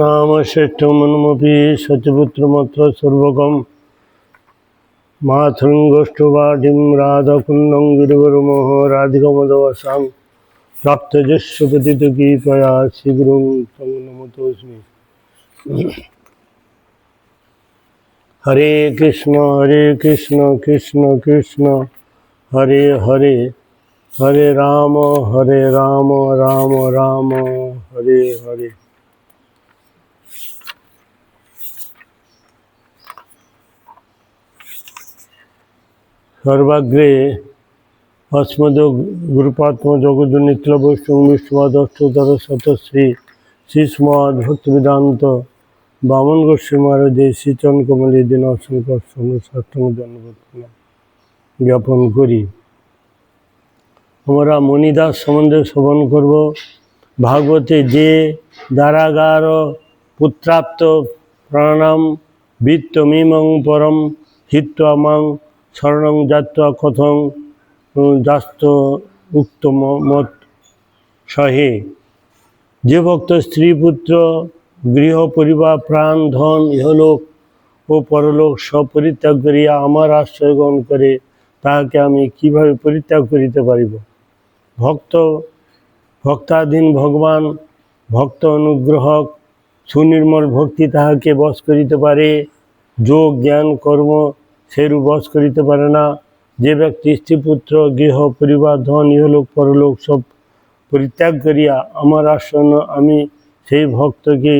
নাম শ্রেষ্ঠমনমপি সচপুত্রমত্র সর্বকম মাথৃঙ্গষ্ঠবাটিম রাধাকুন্দং গিরিবরমোহ রাধিকমদবসাং প্রাপ্তযস্যপতিত কীপয়া শীঘ্রং তং নমতোস্মি হরে কৃষ্ণ হরে কৃষ্ণ কৃষ্ণ কৃষ্ণ হরে হরে হরে রাম হরে রাম রাম রাম হরে হরে সর্বাগ্রে অস্মদ গুরুপাত্ম জগদ নিত্য বৈষ্ণব বিষ্ণুবাদ অষ্টতর শতশ্রী শ্রীস্মদ ভক্তিবেদান্ত বামন গোস্বী মহারাজে শ্রীচন কমলী দিন অসংখ্য সপ্তম জন্মবর্তনা জ্ঞাপন করি। আমরা মণিদাস সম্বন্ধে শ্রবণ করব। ভাগবতে যে দ্বারাগার পুত্রাপ্ত প্রাণাম বৃত্তমিমং পরম হিত্বা মাং শরণং যাত্রা কথং যাস্ত উক্ত মত সহে। যে ভক্ত স্ত্রী পুত্র, গৃহ পরিবার, প্রাণ, ধন, ইহলোক ও পরলোক সব পরিত্যাগ করিয়া আমার আশ্রয় গ্রহণ করে, তাহাকে আমি কীভাবে পরিত্যাগ করিতে পারিব? ভক্ত, ভক্তাধীন ভগবান, ভক্ত অনুগ্রহক, সুনির্মল ভক্তি তাহাকে বশ করিতে পারে। যোগ, জ্ঞান, কর্ম সেরূপ বশ করিতে পারে না। যে ব্যক্তি স্ত্রীপুত্র, গৃহ, পরিবার, ধন, ইহলোক, পরলোক সব পরিত্যাগ করিয়া আমার আসন্ন আমি সেই ভক্তকে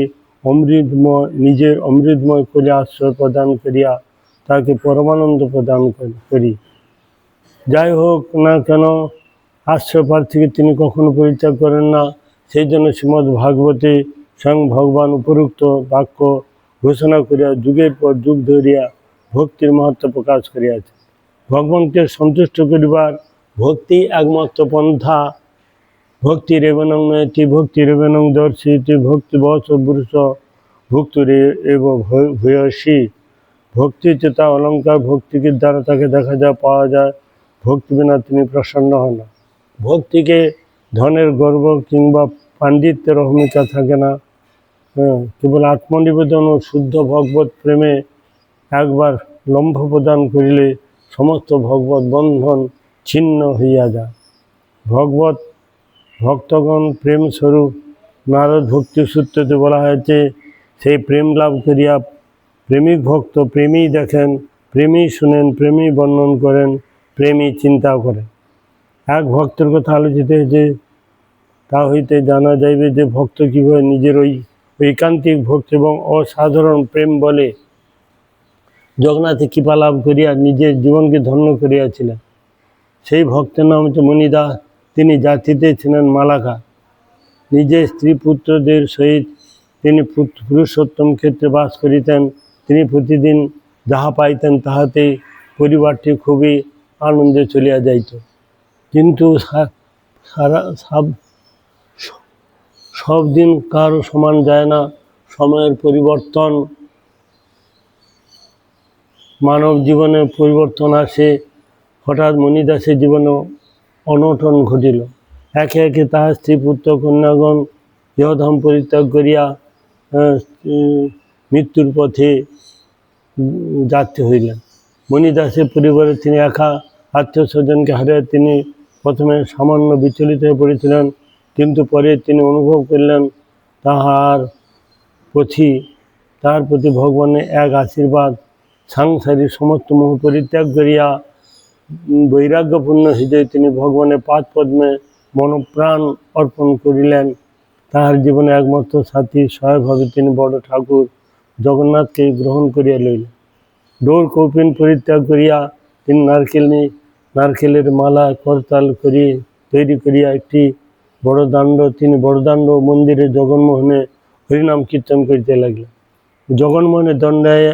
অমৃতময়, নিজের অমৃতময় করে আশ্রয় প্রদান করিয়া তাকে পরমানন্দ প্রদান করি। যাই হোক না কেন, আশ্রয় প্রার্থীকে তিনি কখনো পরিত্যাগ করেন না। সেই জন্য শ্রীমদ্ ভাগবতে স্বয়ং ভগবান উপরুক্ত বাক্য ঘোষণা করিয়া যুগের পর যুগ ধরিয়া ভক্তির মহত্ব প্রকাশ করিয়াছে। ভগবানকে সন্তুষ্ট করিবার ভক্তি একমাত্র পন্থা। ভক্তি রেবনং নয়তি, ভক্তি রেবনং দর্শিতি, ভক্তি বস পুরুষ ভক্তুরে এব ভয়- ভূয়সী। ভক্তি চেতা অলঙ্কার ভক্তিকে দ্বারা তাকে দেখা যায়, পাওয়া যায়। ভক্তি বিনা তিনি প্রসন্ন হন না। ভক্তিকে ধনের গর্ব কিংবা পাণ্ডিত্যের অহমিকা থাকে না। হ্যাঁ কেবল আত্মনিবেদন ও শুদ্ধ ভগবত প্রেমে একবার লম্ভ প্রদান করিলে সমস্ত ভগবত বন্ধন ছিন্ন হইয়া যায়। ভগবত ভক্তগণ প্রেমস্বরূপ নারদ ভক্তি সূত্রতে বলা হয়েছে, সেই প্রেম লাভ করিয়া প্রেমিক ভক্ত প্রেমী দেখেন, প্রেমী শুনেন, প্রেমী বর্ণন করেন, প্রেমী চিন্তা করেন। এক ভক্তের কথা আলোচিত হয়েছে, তা হইতে জানা যাইবে যে ভক্ত কীভাবে নিজের ওই ঐকান্তিক ভক্তি এবং অসাধারণ প্রেম বলে জগন্নাথে কৃপা লাভ করিয়া নিজের জীবনকে ধন্য করিয়াছিলেন? সেই ভক্তের নাম হচ্ছে মণিদাস তিনি জাতিতে ছিলেন মালাকা। নিজের স্ত্রী পুত্রদের সহিত তিনি পুরুষোত্তম ক্ষেত্রে বাস করিতেন। তিনি প্রতিদিন যাহা পাইতেন তাহাতেই পরিবারটি খুবই আনন্দে চলিয়া যাইত। কিন্তু সারা সব সব দিন কারও সমান যায় না। সময়ের পরিবর্তন মানব জীবনে পরিবর্তন আসে, হঠাৎ মণিদাসের জীবনে অনটন ঘটিল। একে একে তাহার স্ত্রী, পুত্র, কন্যাগণ ইহধাম পরিত্যাগ করিয়া মৃত্যুর পথে যাত্রী হইলেন। মণিদাসের পরিবারে তিনি একা আত্মীয় স্বজনকে হারিয়ে তিনি প্রথমে সামান্য বিচলিত হয়ে পড়েছিলেন, কিন্তু পরে তিনি অনুভব করলেন তাহার প্রতি তাহার প্রতি ভগবানের এক আশীর্বাদ সাংসারিক সমস্ত মোহ পরিত্যাগ করিয়া বৈরাগ্যপূর্ণ হৃদয়ে তিনি ভগবানের পাদ পদ্মে মনপ্রাণ অর্পণ করিলেন। তাহার জীবনে একমাত্র সাথী সহায়ভাবে তিনি বড় ঠাকুর জগন্নাথকে গ্রহণ করিয়া লইলেন। ডোর কৌপিন পরিত্যাগ করিয়া তিনি নারকেল নারকেলের মালা করতাল করি, তৈরি করিয়া একটি বড় দাণ্ড, তিনি বড়দাণ্ড মন্দিরে জগন্মোহনে হরিনাম কীর্তন করিতে লাগলেন। জগন্মোহনে দণ্ডায়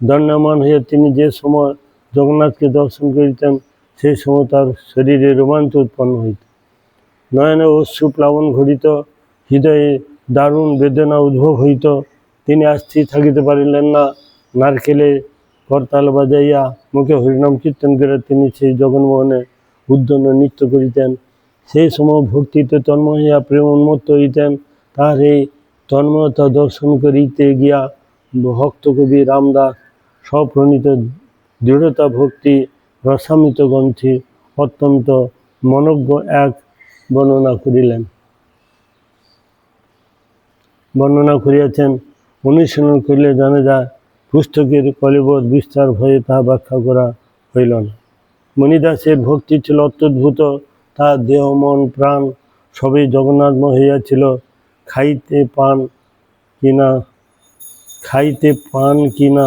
দণ্ডায়মান হইয়া তিনি যে সময় জগন্নাথকে দর্শন করিতেন, সেই সময় তার শরীরে রোমাঞ্চ উৎপন্ন হইত। নয়নে অশ্রু প্লাবন ঘটিত, হৃদয়ে দারুণ বেদনা উদ্ভব হইত। তিনি আর স্থির থাকিতে পারিলেন না। নারকেলে করতাল বাজাইয়া মুখে হরিনাম কীর্তন করে তিনি সেই জগন্মোহনে উদ্যন্ন নৃত্য করিতেন। সেই সময় ভক্তিতে তন্ময় হইয়া প্রেম উন্মত্ত হইতেন। তাহার এই তন্ময়তা দর্শন করিতে গিয়া ভক্ত কবি রামদাস স্বপ্রণীত দৃঢ়তা ভক্তি রসামিত গ্রন্থি অত্যন্ত মনজ্ঞ এক বর্ণনা করিলেন। বর্ণনা করিয়াছেন, অনুশীলন করিলে জানা যায়, পুস্তকের কলিবর বিস্তার ভয়ে তাহা ব্যাখ্যা করা হইল না। মণিদাসের ভক্তি ছিল অত্যদ্ভুত, তার দেহ, মন, প্রাণ সবই জগন্নাথময় হইয়াছিল। খাইতে পান কিনা, খাইতে পান কিনা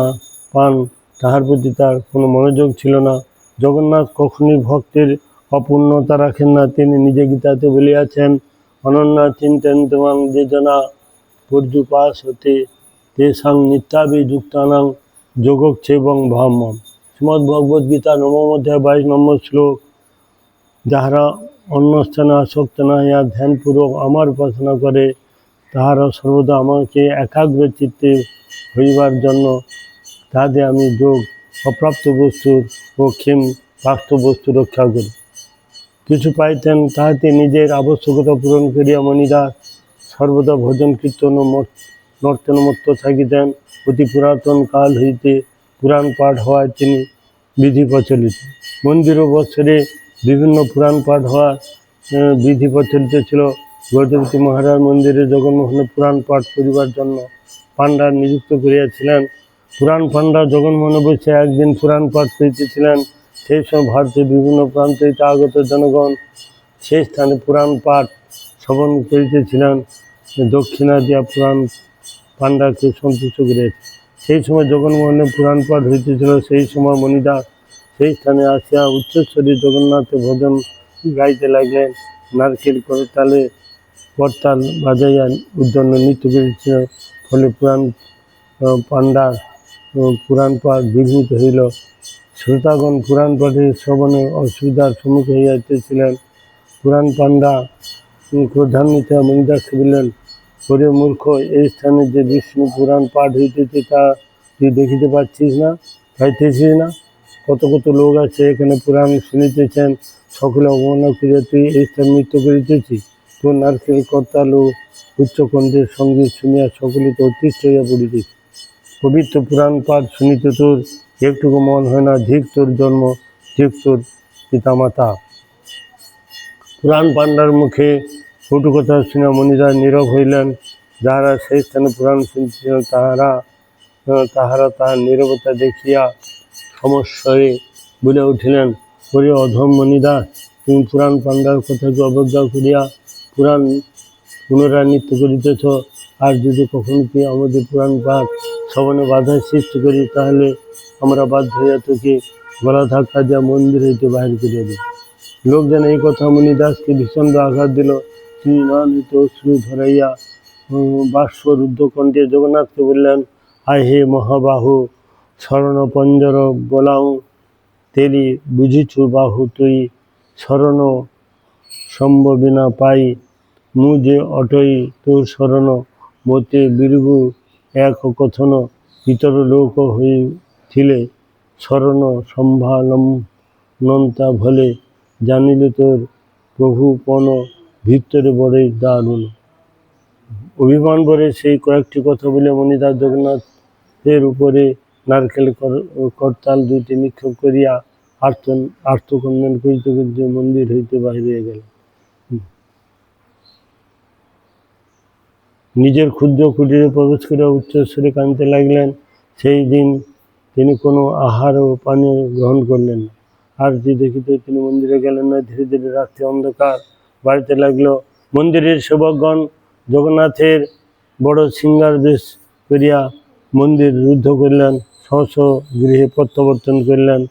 পান, তাহার প্রতি তার কোনো মনোযোগ ছিল না। জগন্নাথ কখনই ভক্তের অপূর্ণতা রাখেন না। তিনি নিজে গীতাতে বলিয়াছেন, অনন্যা চিন্তন্তমান যে জনা পর্যুপাস হতে তেসাং নিত্যাবি নিত্যাভিযুক্তানাং যোগক্ষেবং ভাম্যম। শ্রীমদ্ ভগবদ গীতা অধ্যায় বাইশ নম্বর শ্লোক, যাহারা অন্য স্থানে আসক্ত না হইয়া ধ্যানপূর্বক আমার উপাসনা করে, তাহারা সর্বদা আমাকে একাগ্র চিত্তে হইবার জন্য তাহাতে আমি যোগ অপ্রাপ্ত বস্তুর ও ক্ষেম প্রাপ্ত বস্তু রক্ষা করি। কিছু পাইতেন তাহাতে নিজের আবশ্যকতা পূরণ করিয়া মণিদাস সর্বদা ভজন কীর্তন ও মত- নর্তনমত্ত থাকিতেন। অতি পুরাতন কাল হইতে পুরাণ পাঠ হওয়ায় তিনি বিধি প্রচলিত। মন্দির ও বৎসরে বিভিন্ন পুরাণ পাঠ হওয়া বিধি প্রচলিত ছিল। গৌতমতী মহারাজ মন্দিরে জগন্মোহনে পুরাণ পাঠ করিবার জন্য পাণ্ডা নিযুক্ত করিয়াছিলেন। পুরাণ পাণ্ডা জগন্মোহনে বসে একদিন পুরাণ পাঠ করিতেছিলেন। সেই সময় ভারতের বিভিন্ন প্রান্ত আগত জনগণ সেই স্থানে পুরাণ পাঠ শ্রবণ করিতেছিলেন। দক্ষিণা দিয়া পুরাণ পাণ্ডাকে সন্তুষ্ট করিয়াছে সেই সময় জগন্মোহনে পুরাণ পাঠ হইতেছিল সেই সময় মণিদাস সেই স্থানে আসিয়া উচ্চস্বরী জগন্নাথের ভজন গাইতে লাগলেন। নারকেল করে তালে করতাল বাজাইয়া উদ্দণ্ড নৃত্য করেছিল ফলে পুরাণ আহ, পুরাণ পাঠ বিঘ্নিত হইল। শ্রোতাগণ পুরাণ পাঠের শ্রবণে অসুবিধার সম্মুখীন হইয়াছিলেন পুরাণ পাণ্ডা ক্রোধান্বিত মণিদাসকে বললেন ওরে মূর্খ, এই স্থানে যে বিষ্ণু পুরাণ পাঠ হইতেছে তা তুই দেখিতে পাচ্ছিস না, পাইতেছিস না? কত কত লোক আছে এখানে পুরাণ শুনিতেছেন, সকলে অবমাননা করিয়া তুই এই স্থান নৃত্য করিতেছিস তোর নারকেল করতাল ও উচ্চকণ্ঠের সংগীত শুনিয়া সকলে তো অতিষ্ঠ হইয়া পড়িতেছে। পবিত্র পুরাণ পাঠ শুনিতে তোর একটুকু মন হয় না, ধিক তোর জন্ম, ধিক তোর পিতামাতা। পুরাণ পাণ্ডার মুখে কটু কথা শুনে মণিরা নীরব হইলেন। যাহারা সেই স্থানে পুরাণ শুনছিলেন তাহারা তাহারা তাহার নীরবতা দেখিয়া সমস্বরে বলে উঠিলেন, ওরে অধম মণিদাস তুমি পুরাণ পাণ্ডার কথাকে অবজ্ঞা করিয়া পুরাণ পুনরায় নৃত্য করিতেছ। আর যদি কখনো কি আমাদের পুরাণ পাঠ শ্রবণে বাধা সৃষ্টি করি, তাহলে আমরা বাধ্য হইয়া তোকে গলা ধাক্কা দিয়া মন্দির হইতে বাহির করিয়া দিই লোকজন এই কথা মুনি মণিদাসকে ভীষণ আঘাত দিল। তিনি নয়নিত অশ্রু ধরাইয়া বাষ্প রুদ্ধকণ্ঠে জগন্নাথকে বললেন আয় হে মহাবাহু, শরণ পঞ্জর বলাও তেরি বুঝিছু বাহু তুই, শরণ সম্ভবিনা পাই, মু যে অটই তোর শরণ এক কথন ইতর লোক হইছিলে শরণ সম্ভালম নন্তা ভলে। জানিলে তোর প্রভু পণ ভিতরে বড়ই দারুণ। অভিমান করে সেই কয়েকটি কথা বলে মণিদাস জগন্নাথের উপরে নারকেল কর- করতাল দুইটি নিক্ষেপ করিয়া আর্ত আর্তকন্দন করিতে করিতে মন্দির হইতে বাহিরে গেল। নিজের ক্ষুদ্র কুটিরে প্রবেশ করে উচ্চস্বরে কাঁদতে লাগলেন। সেই দিন তিনি কোনো আহার ও পানীয় গ্রহণ করলেন না। আরতি দেখিতে তিনি মন্দিরে গেলেন না, ধীরে ধীরে রাত্রি অন্ধকার বাড়িতে লাগল। মন্দিরের সেবকগণ জগন্নাথের বড় সিঙ্গার বেশ করিয়া মন্দির রুদ্ধ করিলেন, স্ব গৃহে প্রত্যাবর্তন করিলেন।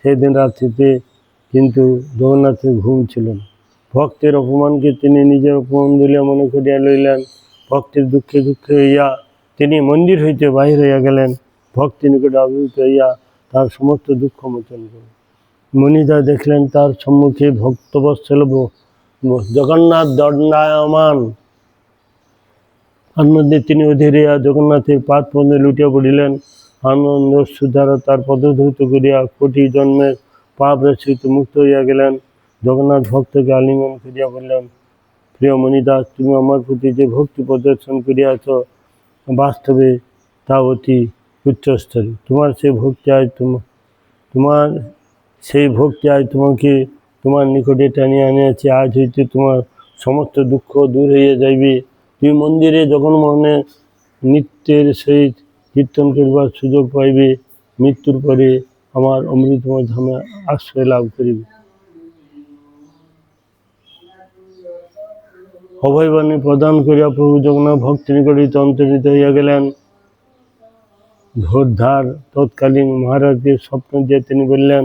সেদিন রাত্রিতে কিন্তু জগন্নাথের ঘুম ছিল না। ভক্তের অপমানকে তিনি নিজের অপমান বলিয়া মনে করিয়া লইলেন। ভক্তের দুঃখে দুঃখে হইয়া তিনি মন্দির হইতে বাহির হইয়া গেলেন। ভক্তি নিকটে আবির্ভূত হইয়া তার সমস্ত দুঃখ মোচন করেন মণিদা দেখলেন তার সম্মুখে ভক্তবৎসল জগন্নাথ দণ্ডায়মান। আনন্দে তিনি অধীর হইয়া জগন্নাথের পাদ পদে লুটিয়া পড়িলেন। আনন্দ সুধারা তার পদধৌত করিয়া কোটি জন্মের পাপ রচিত মুক্ত হইয়া গেলেন। জগন্নাথ ভক্তকে আলিঙ্গন করিয়া বললেন প্রিয় মণিদাস তুমি আমার প্রতি যে ভক্তি প্রদর্শন করিয়াছ বাস্তবে তা অতি উচ্চস্তরে। তোমার সেই ভক্তি আজ তোমার সেই ভক্তি আজ তোমাকে তোমার নিকটে টানিয়ে আনিয়াছে। আজ হইতে তোমার সমস্ত দুঃখ দূর হইয়া যাইবে। তুমি মন্দিরে যখন মনে নিত্যের সহিত কীর্তন করিবার সুযোগ পাইবে, মৃত্যুর পরে আমার অমৃতময় ধামে আশ্রয় লাভ করিবে। অভয়বাণী প্রদান করিয়া প্রভু জগন্নাথ ভক্তি নিকটিত অন্তর্হিত হইয়া গেলেন। ধোরধার তৎকালীন মহারাজকে স্বপ্ন দিয়ে তিনি বললেন,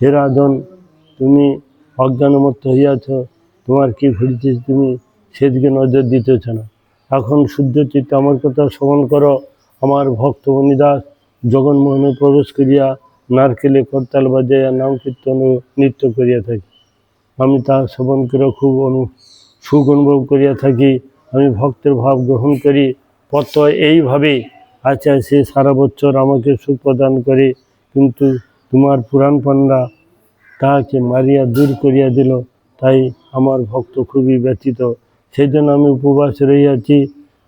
হে রাধন, তুমি অজ্ঞানমত্ত হইয়াছ, তোমার কি ঘুরিতেছে তুমি সেদিকে নজর দিতেছ না। এখন শুদ্ধ চিত্তে আমার কথা শ্রবণ করো। আমার ভক্ত মণিদাস জগন্মোহনে প্রবেশ করিয়া নারকেলে করতাল বাজাইয়া নাম কীর্তন নৃত্য করিয়া থাকি। আমি তা শ্রবণ করে খুব অনু সুখ অনুভব করিয়া থাকি, আমি ভক্তের ভাব গ্রহণ করি। পত এইভাবে আচ্ছা সে সারা বছর আমাকে সুখ প্রদান করে। কিন্তু তোমার পুরাণ পান্ডা তাহাকে মারিয়া দূর করিয়া দিল, তাই আমার ভক্ত খুবই ব্যথিত। সেই জন্য আমি উপবাস রহিয়াছি,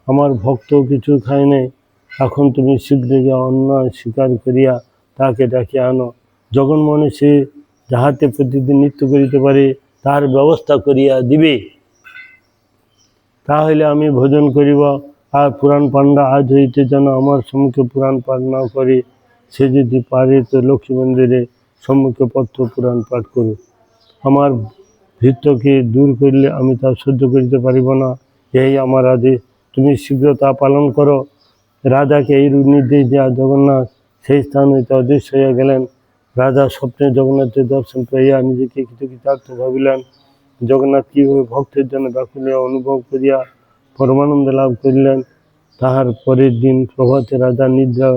আমার ভক্ত কিছু খায় নাই। এখন তুমি শীঘ্র যা অন্যায় স্বীকার করিয়া তাহাকে ডাকিয়া আনো। জগন্মোহনে সে যাহাতে প্রতিদিন নৃত্য করিতে পারে, তাহার ব্যবস্থা করিয়া দিবে। তাহলে আমি ভোজন করিব, আর পুরাণ পাণ্ডা আজ হইতে যেন আমার সম্মুখে পুরাণ পাঠ না করে, সে যদি পারে তো লক্ষ্মী মন্দিরে সম্মুখে পত্র পুরাণ পাঠ করুক। আমার ভৃত্যকে দূর করলে আমি তা সহ্য করিতে পারিব না, এই আমার আদেশ। তুমি শীঘ্র তা পালন করো। রাজাকে এই নির্দেশ দেওয়া জগন্নাথ সেই স্থান হইতে অদৃশ্য হইয়া গেলেন। রাজা স্বপ্নে জগন্নাথের দর্শন পাইয়া নিজেকে কিছু কৃতকৃতার্থ ভাবিলান। জগন্নাথ কীভাবে ভক্তের জন্য ব্যাকুল হইয়া অনুভব করিয়া পরমানন্দ লাভ করিলেন, তাহার পরের দিন প্রভাতে রাজা নিদ্রা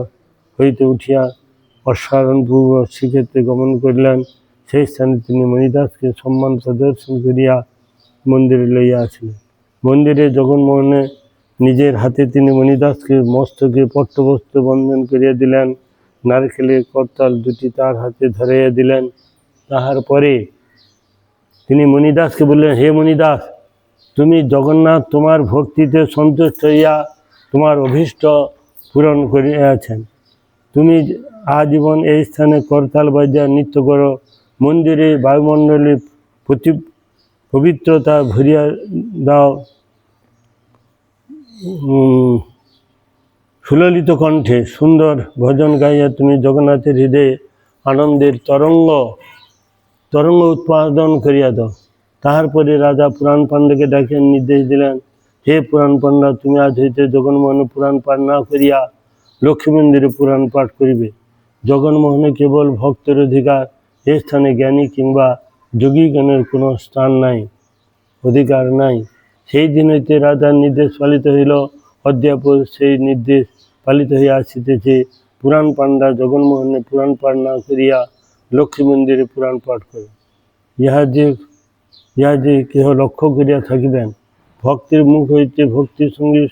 হইতে উঠিয়া অশ্বারণপূর্বক শ্রীক্ষেত্রে গমন করিলেন। সেই স্থানে তিনি মণিদাসকে সম্মান প্রদর্শন করিয়া মন্দিরে লইয়া আসিলেন। মন্দিরে জগন্মোহনে নিজের হাতে তিনি মণিদাসকে মস্তকে পট্টবস্ত্র বন্ধন করিয়া দিলেন। নারকেলের করতাল দুটি তার হাতে ধরাইয়া দিলেন। তাহার পরে তিনি মণিদাসকে বললেন, হে মণিদাস তুমি জগন্নাথ তোমার ভক্তিতে সন্তুষ্ট হইয়া তোমার অভীষ্ট পূরণ করিয়াছেন। তুমি আজীবন এই স্থানে করতাল বাজিয়া নৃত্য করো। মন্দিরে বায়ুমণ্ডলে প্রতি পবিত্রতা ভরিয়া দাও। সুললিত কণ্ঠে সুন্দর ভজন গাইয়া তুমি জগন্নাথের হৃদয়ে আনন্দের তরঙ্গ তরঙ্গ উৎপাদন করিয়া দাও। তাহার পরে রাজা পুরাণ পাণ্ডাকে ডাকিয়া নির্দেশ দিলেন, হে পুরাণ পাণ্ডা তুমি আজ হইতে জগন্মোহনে পুরাণ পাঠ না করিয়া লক্ষ্মী মন্দিরে পুরাণ পাঠ করিবে। জগন্মোহনে কেবল ভক্তের অধিকার, এ স্থানে জ্ঞানী কিংবা যোগীগণের কোনো স্থান নাই, অধিকার নাই। সেই দিন হইতে রাজার নির্দেশ পালিত হইল অদ্যাপ সেই নির্দেশ পালিত হইয়া আসিতেছে পুরাণ পাণ্ডা জগন্মোহনে পুরাণ পাঠ না করিয়া লক্ষ্মী মন্দিরে পুরাণ পাঠ করে। ইহা যে ইহা যে কেহ লক্ষ্য করিয়া থাকিবেন, ভক্তির মুখ হইতে ভক্তির সঙ্গে